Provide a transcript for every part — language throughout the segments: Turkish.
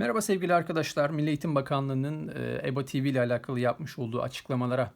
Merhaba sevgili arkadaşlar. Milli Eğitim Bakanlığı'nın e, EBA TV ile alakalı yapmış olduğu açıklamalara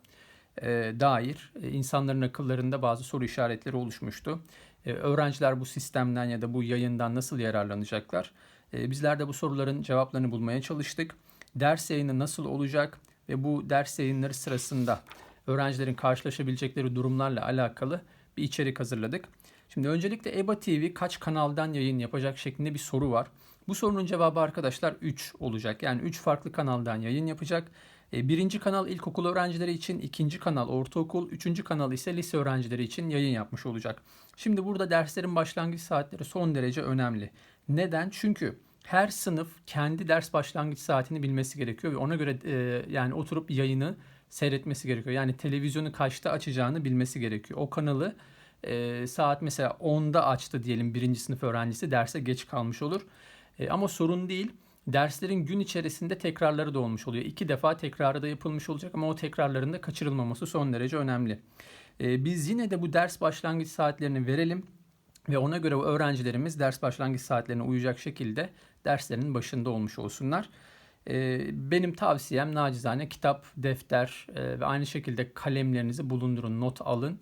e, dair e, insanların akıllarında bazı soru işaretleri oluşmuştu. Öğrenciler bu sistemden ya da bu yayından nasıl yararlanacaklar? Bizler de bu soruların cevaplarını bulmaya çalıştık. Ders yayını nasıl olacak ve bu ders yayınları sırasında öğrencilerin karşılaşabilecekleri durumlarla alakalı bir içerik hazırladık. Şimdi öncelikle EBA TV kaç kanaldan yayın yapacak şeklinde bir soru var. Bu sorunun cevabı arkadaşlar 3 olacak. Yani 3 farklı kanaldan yayın yapacak. E, birinci kanal ilkokul öğrencileri için, ikinci kanal ortaokul, üçüncü kanal ise lise öğrencileri için yayın yapmış olacak. Şimdi burada derslerin başlangıç saatleri son derece önemli. Neden? Çünkü her sınıf kendi ders başlangıç saatini bilmesi gerekiyor ve ona göre e, yani oturup yayını seyretmesi gerekiyor. Yani televizyonu kaçta açacağını bilmesi gerekiyor. O kanalı e, saat mesela 10'da açtı diyelim birinci sınıf öğrencisi derse geç kalmış olur. E, ama sorun değil. Derslerin gün içerisinde tekrarları da olmuş oluyor. İki defa tekrarı da yapılmış olacak ama o tekrarların da kaçırılmaması son derece önemli. E, biz yine de bu ders başlangıç saatlerini verelim ve ona göre öğrencilerimiz ders başlangıç saatlerine uyacak şekilde derslerinin başında olmuş olsunlar. E, benim tavsiyem nacizane kitap, defter e, ve aynı şekilde kalemlerinizi bulundurun, not alın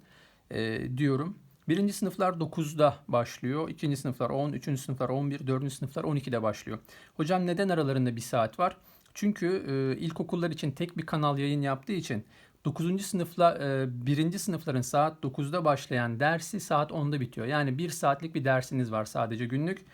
e, diyorum. Birinci sınıflar 9'da başlıyor. ikinci sınıflar 10, üçüncü sınıflar 11, dördüncü sınıflar 12'de başlıyor. Hocam neden aralarında bir saat var? Çünkü e, ilkokullar için tek bir kanal yayın yaptığı için 9. sınıfla e, 1. sınıfların saat 9'da başlayan dersi saat 10'da bitiyor. Yani 1 saatlik bir dersiniz var sadece günlük.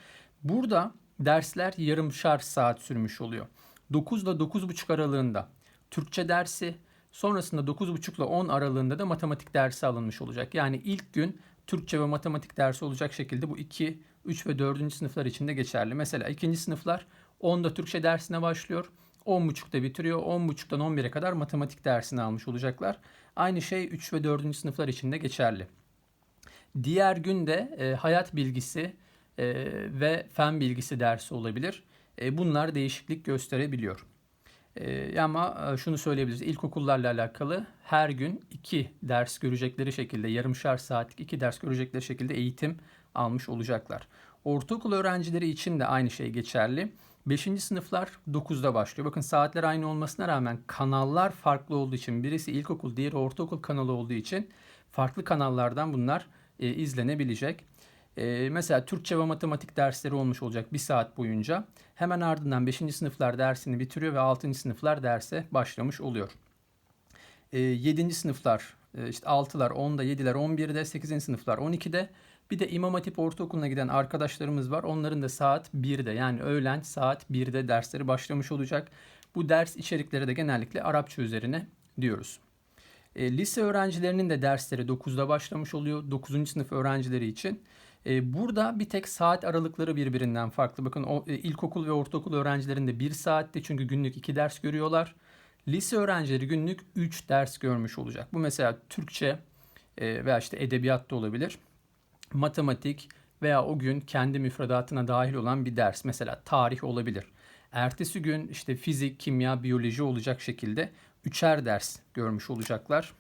Burada dersler yarımşar saat sürmüş oluyor. 9 ile 9.30 aralığında Türkçe dersi, sonrasında 9.30 ile 10 aralığında da matematik dersi alınmış olacak. Yani ilk gün Türkçe ve matematik dersi olacak şekilde bu 2, 3 ve 4. sınıflar için de geçerli. Mesela ikinci sınıflar 10'da Türkçe dersine başlıyor. 10.30'da bitiriyor. 10.30'dan 11'e kadar matematik dersini almış olacaklar. Aynı şey 3 ve 4. sınıflar için de geçerli. Diğer günde e, hayat bilgisi e, ve fen bilgisi dersi olabilir. E, bunlar değişiklik gösterebiliyor. E, ama e, şunu söyleyebiliriz. İlkokullarla alakalı her gün iki ders görecekleri şekilde yarımşar saatlik iki ders görecekleri şekilde eğitim almış olacaklar. Ortaokul öğrencileri için de aynı şey geçerli. 5. sınıflar 9'da başlıyor. Bakın saatler aynı olmasına rağmen kanallar farklı olduğu için birisi ilkokul diğeri ortaokul kanalı olduğu için farklı kanallardan bunlar e, izlenebilecek. Ee, mesela Türkçe ve matematik dersleri olmuş olacak bir saat boyunca. Hemen ardından 5. sınıflar dersini bitiriyor ve 6. sınıflar derse başlamış oluyor. Ee, 7. sınıflar e, işte 6'lar, 10'da, 7'ler, 11'de, 8. sınıflar 12'de. Bir de İmam Hatip Ortaokulu'na giden arkadaşlarımız var. Onların da saat 1'de yani öğlen saat 1'de dersleri başlamış olacak. Bu ders içerikleri de genellikle Arapça üzerine diyoruz. E, lise öğrencilerinin de dersleri 9'da başlamış oluyor. 9. sınıf öğrencileri için. E, burada bir tek saat aralıkları birbirinden farklı. Bakın o, e, ilkokul ve ortaokul öğrencilerinde 1 saatte çünkü günlük 2 ders görüyorlar. Lise öğrencileri günlük 3 ders görmüş olacak. Bu mesela Türkçe e, veya işte edebiyat da olabilir. Matematik veya o gün kendi müfredatına dahil olan bir ders. Mesela tarih olabilir. Ertesi gün işte fizik, kimya, biyoloji olacak şekilde üçer ders görmüş olacaklar.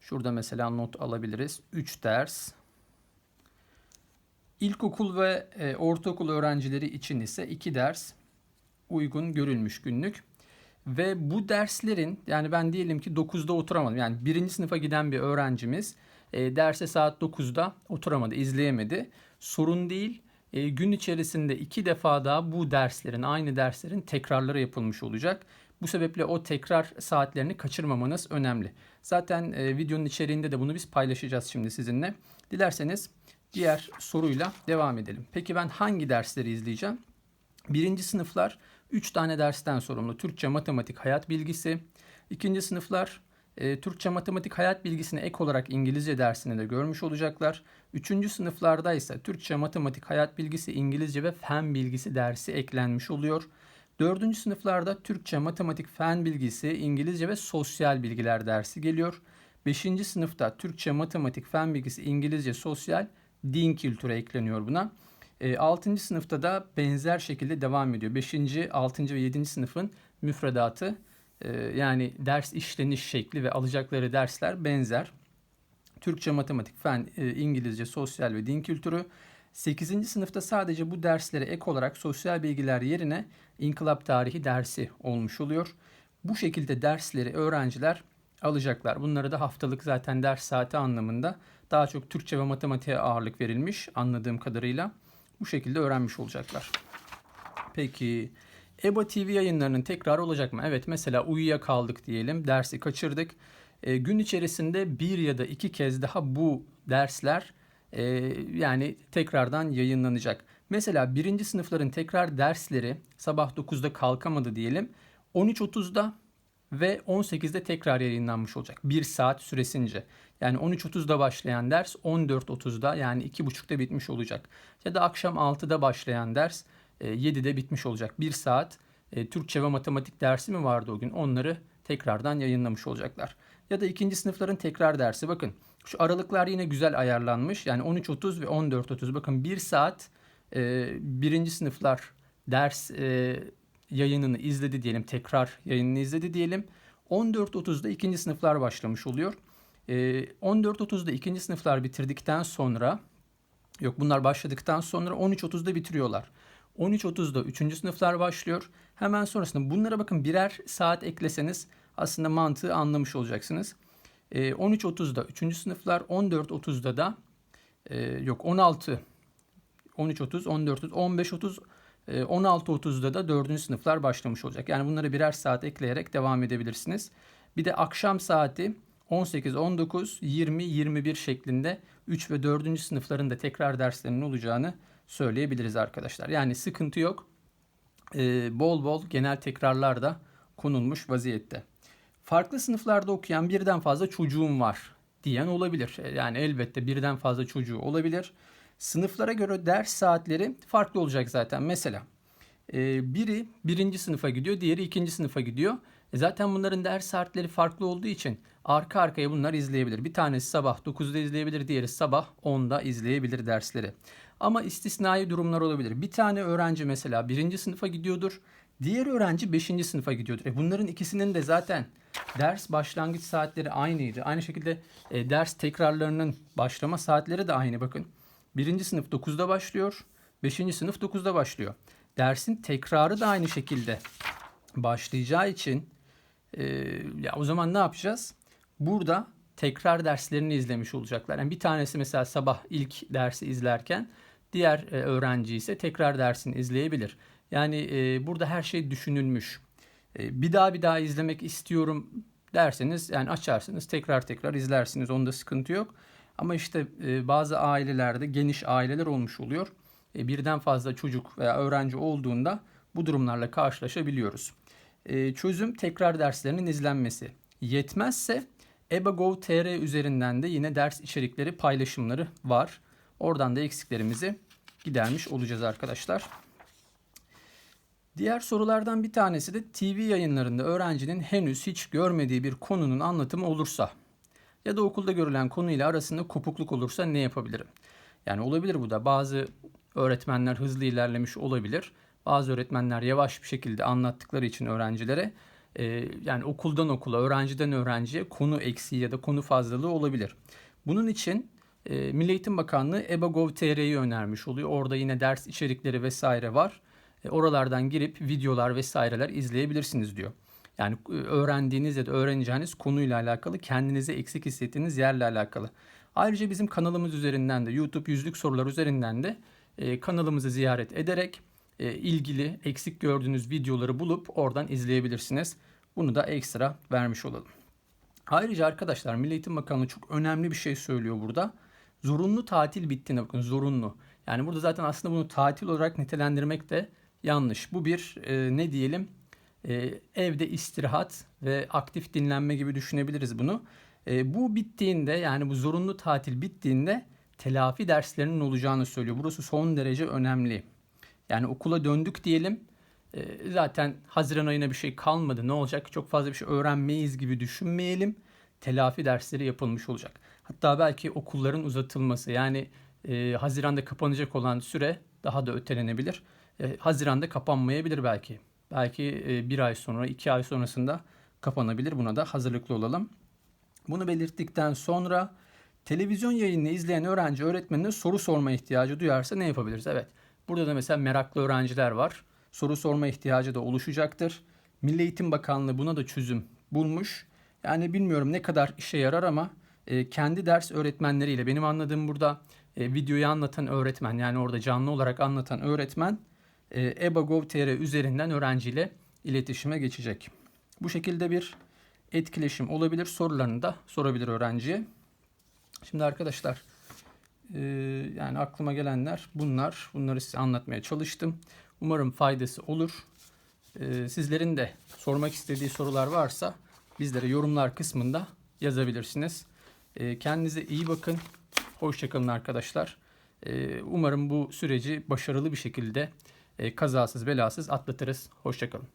Şurada mesela not alabiliriz. 3 ders İlkokul ve e, ortaokul öğrencileri için ise iki ders uygun görülmüş günlük. Ve bu derslerin yani ben diyelim ki 9'da oturamadım. Yani birinci sınıfa giden bir öğrencimiz e, derse saat 9'da oturamadı, izleyemedi. Sorun değil. E, gün içerisinde iki defa daha bu derslerin, aynı derslerin tekrarları yapılmış olacak. Bu sebeple o tekrar saatlerini kaçırmamanız önemli. Zaten e, videonun içeriğinde de bunu biz paylaşacağız şimdi sizinle. Dilerseniz diğer soruyla devam edelim. Peki ben hangi dersleri izleyeceğim? Birinci sınıflar 3 tane dersten sorumlu. Türkçe, matematik, hayat bilgisi. İkinci sınıflar e, Türkçe, matematik, hayat bilgisine ek olarak İngilizce dersini de görmüş olacaklar. Üçüncü sınıflarda ise Türkçe, matematik, hayat bilgisi, İngilizce ve fen bilgisi dersi eklenmiş oluyor. Dördüncü sınıflarda Türkçe, matematik, fen bilgisi, İngilizce ve sosyal bilgiler dersi geliyor. Beşinci sınıfta Türkçe, matematik, fen bilgisi, İngilizce, sosyal din kültürü ekleniyor buna. E, 6. sınıfta da benzer şekilde devam ediyor. 5. 6. ve 7. sınıfın müfredatı e, yani ders işleniş şekli ve alacakları dersler benzer. Türkçe, matematik, fen, e, İngilizce, sosyal ve din kültürü. 8. sınıfta sadece bu derslere ek olarak sosyal bilgiler yerine inkılap tarihi dersi olmuş oluyor. Bu şekilde dersleri öğrenciler alacaklar. Bunları da haftalık zaten ders saati anlamında daha çok Türkçe ve matematiğe ağırlık verilmiş anladığım kadarıyla. Bu şekilde öğrenmiş olacaklar. Peki EBA TV yayınlarının tekrar olacak mı? Evet mesela uyuyakaldık diyelim, dersi kaçırdık. E, gün içerisinde bir ya da iki kez daha bu dersler e, yani tekrardan yayınlanacak. Mesela birinci sınıfların tekrar dersleri sabah 9'da kalkamadı diyelim. 13.30'da ve 18'de tekrar yayınlanmış olacak. 1 saat süresince. Yani 13.30'da başlayan ders 14.30'da yani 2.30'da bitmiş olacak. Ya da akşam 6'da başlayan ders 7'de e, bitmiş olacak. 1 saat e, Türkçe ve matematik dersi mi vardı o gün? Onları tekrardan yayınlamış olacaklar. Ya da ikinci sınıfların tekrar dersi bakın. Şu aralıklar yine güzel ayarlanmış. Yani 13.30 ve 14.30 bakın 1 saat e, birinci sınıflar ders yayınını izledi diyelim. Tekrar yayınını izledi diyelim. 14.30'da ikinci sınıflar başlamış oluyor. 14.30'da ikinci sınıflar bitirdikten sonra yok bunlar başladıktan sonra 13.30'da bitiriyorlar. 13.30'da 3. sınıflar başlıyor. Hemen sonrasında bunlara bakın birer saat ekleseniz aslında mantığı anlamış olacaksınız. E, 13.30'da 3. sınıflar, 14.30'da da e, yok 16, 13.30, 14.30, 15.30, 16.30'da da 4. sınıflar başlamış olacak. Yani bunları birer saat ekleyerek devam edebilirsiniz. Bir de akşam saati 18, 19, 20, 21 şeklinde 3 ve 4. sınıfların da tekrar derslerinin olacağını söyleyebiliriz arkadaşlar. Yani sıkıntı yok. Ee, bol bol genel tekrarlar da konulmuş vaziyette. Farklı sınıflarda okuyan birden fazla çocuğum var diyen olabilir. E, yani elbette birden fazla çocuğu olabilir. Sınıflara göre ders saatleri farklı olacak zaten. Mesela e, biri birinci sınıfa gidiyor, diğeri ikinci sınıfa gidiyor. E zaten bunların ders saatleri farklı olduğu için arka arkaya bunlar izleyebilir. Bir tanesi sabah 9'da izleyebilir, diğeri sabah 10'da izleyebilir dersleri. Ama istisnai durumlar olabilir. Bir tane öğrenci mesela birinci sınıfa gidiyordur. Diğer öğrenci beşinci sınıfa gidiyordur. E bunların ikisinin de zaten ders başlangıç saatleri aynıydı. Aynı şekilde e, ders tekrarlarının başlama saatleri de aynı bakın. Birinci sınıf 9'da başlıyor. Beşinci sınıf 9'da başlıyor. Dersin tekrarı da aynı şekilde başlayacağı için e, ya o zaman ne yapacağız? Burada tekrar derslerini izlemiş olacaklar. Yani bir tanesi mesela sabah ilk dersi izlerken diğer e, öğrenci ise tekrar dersini izleyebilir. Yani e, burada her şey düşünülmüş. E, bir daha bir daha izlemek istiyorum derseniz yani açarsınız tekrar tekrar izlersiniz. Onda sıkıntı yok. Ama işte e, bazı ailelerde geniş aileler olmuş oluyor. E, birden fazla çocuk veya öğrenci olduğunda bu durumlarla karşılaşabiliyoruz. E, çözüm tekrar derslerinin izlenmesi. Yetmezse EBA.gov.tr üzerinden de yine ders içerikleri paylaşımları var. Oradan da eksiklerimizi gidermiş olacağız arkadaşlar. Diğer sorulardan bir tanesi de TV yayınlarında öğrencinin henüz hiç görmediği bir konunun anlatımı olursa ya da okulda görülen konuyla arasında kopukluk olursa ne yapabilirim? Yani olabilir bu da. Bazı öğretmenler hızlı ilerlemiş olabilir. Bazı öğretmenler yavaş bir şekilde anlattıkları için öğrencilere e, yani okuldan okula, öğrenciden öğrenciye konu eksiği ya da konu fazlalığı olabilir. Bunun için e, Milli Eğitim Bakanlığı EBA.gov.tr'yi önermiş oluyor. Orada yine ders içerikleri vesaire var. E, oralardan girip videolar vesaireler izleyebilirsiniz diyor. Yani e, öğrendiğiniz ya da öğreneceğiniz konuyla alakalı kendinize eksik hissettiğiniz yerle alakalı. Ayrıca bizim kanalımız üzerinden de YouTube yüzlük sorular üzerinden de e, kanalımızı ziyaret ederek e, ilgili eksik gördüğünüz videoları bulup oradan izleyebilirsiniz. Bunu da ekstra vermiş olalım. Ayrıca arkadaşlar Milli Eğitim Bakanlığı çok önemli bir şey söylüyor burada. Zorunlu tatil bittiğine bakın zorunlu. Yani burada zaten aslında bunu tatil olarak nitelendirmek de yanlış. Bu bir e, ne diyelim e, evde istirahat ve aktif dinlenme gibi düşünebiliriz bunu. E, bu bittiğinde yani bu zorunlu tatil bittiğinde telafi derslerinin olacağını söylüyor. Burası son derece önemli. Yani okula döndük diyelim. E, zaten Haziran ayına bir şey kalmadı. Ne olacak? Çok fazla bir şey öğrenmeyiz gibi düşünmeyelim. Telafi dersleri yapılmış olacak. Hatta belki okulların uzatılması yani e, Haziran'da kapanacak olan süre daha da ötelenebilir. E, Haziran'da kapanmayabilir belki. Belki bir ay sonra, iki ay sonrasında kapanabilir. Buna da hazırlıklı olalım. Bunu belirttikten sonra Televizyon yayınını izleyen öğrenci öğretmenine soru sorma ihtiyacı duyarsa ne yapabiliriz? Evet. Burada da mesela meraklı öğrenciler var. Soru sorma ihtiyacı da oluşacaktır. Milli Eğitim Bakanlığı buna da çözüm bulmuş. Yani bilmiyorum ne kadar işe yarar ama kendi ders öğretmenleriyle benim anladığım burada videoyu anlatan öğretmen yani orada canlı olarak anlatan öğretmen EBA.gov.tr üzerinden öğrenciyle iletişime geçecek. Bu şekilde bir etkileşim olabilir. Sorularını da sorabilir öğrenciye. Şimdi arkadaşlar e, yani aklıma gelenler bunlar. Bunları size anlatmaya çalıştım. Umarım faydası olur. E, sizlerin de sormak istediği sorular varsa bizlere yorumlar kısmında yazabilirsiniz. E, kendinize iyi bakın. Hoşçakalın arkadaşlar. E, umarım bu süreci başarılı bir şekilde e, kazasız belasız atlatırız. Hoşçakalın.